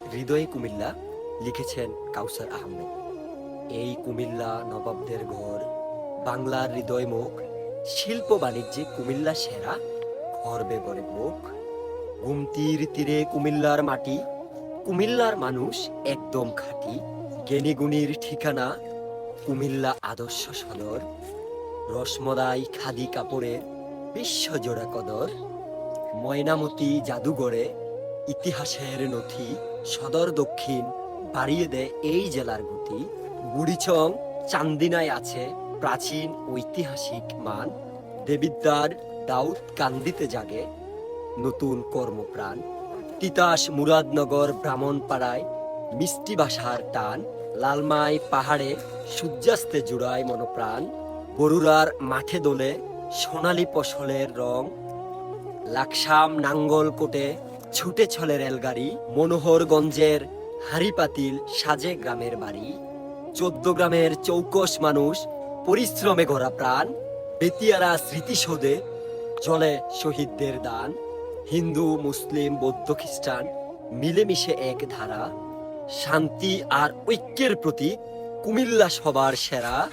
হৃদয়ে কুমিল্লা লিখেছেন কাউসার আহমেদ। এই কুমিল্লা নবাবদের ঘর, বাংলার হৃদয় মুখ, শিল্প বাণিজ্যে কুমিল্লা সেরা, গর্বে গড়ে মুখ। গুমতির তীরে কুমিল্লার মাটি, কুমিল্লার মানুষ একদম খাঁটি জ্ঞানীগুণীর ঠিকানা, কুমিল্লা আদর্শ সদর রসমদাই খাদি কাপড়ের বিশ্বজোড়া কদর, ময়নামতি জাদুঘরে ইতিহাসের নথি সদর দক্ষিণ বাড়িয়ে দেয় এই জেলার গতি। বুড়িচং চান্দিনায় আছে প্রাচীন ঐতিহাসিক মান। দেবিদ্বার দাউদ কান্দিতে জাগে নতুন কর্মপ্রাণ। তিতাস মুরাদনগর ব্রাহ্মণপাড়ায় মিষ্টি ভাষার টান। লালমাই পাহাড়ে সূর্যাস্তে জুড়ায় মনপ্রাণ। বরুরার মাঠে দোলে সোনালী ফসলের রং। লাকসাম নাঙ্গলকোটে ছুটে চলে রেলগাড়ি মনোহরগঞ্জের হাড়িপাতিল সাজে গ্রামের বাড়ি। চোদ্দ গ্রামের চৌকস মানুষ পরিশ্রমে গড়া প্রাণ। বেতিয়ারা স্মৃতিসৌধে জলে শহীদদের দান। হিন্দু, মুসলিম, বৌদ্ধ, খ্রিস্টান মিলেমিশে এক ধারা। শান্তি আর ঐক্যের প্রতি কুমিল্লা সবার সেরা।